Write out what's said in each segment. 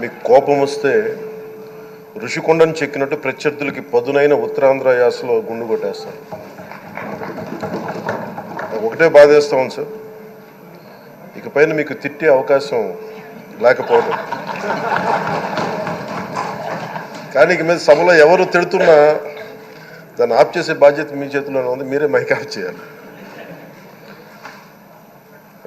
మీకు కోపం వస్తే ఋషికొండను చెక్కినట్టు ప్రత్యర్థులకి పదునైన ఉత్తరాంధ్ర యాసలో గుండు కొట్టేస్తారు. ఒకటే బాధేస్తాం సార్. ఇకపైన మీకు తిట్టే అవకాశం లేకపోవడం కానీ ఇక మీద సభలో ఎవరు తిడుతున్నా దాన్ని ఆఫ్ చేసే బాధ్యత మీ చేతిలోనే ఉంది. మీరే మైక్ ఆఫ్ చేయాలి.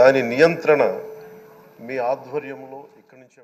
దాని నియంత్రణ మీ ఆధ్వర్యంలో ఇక్కడి నుంచే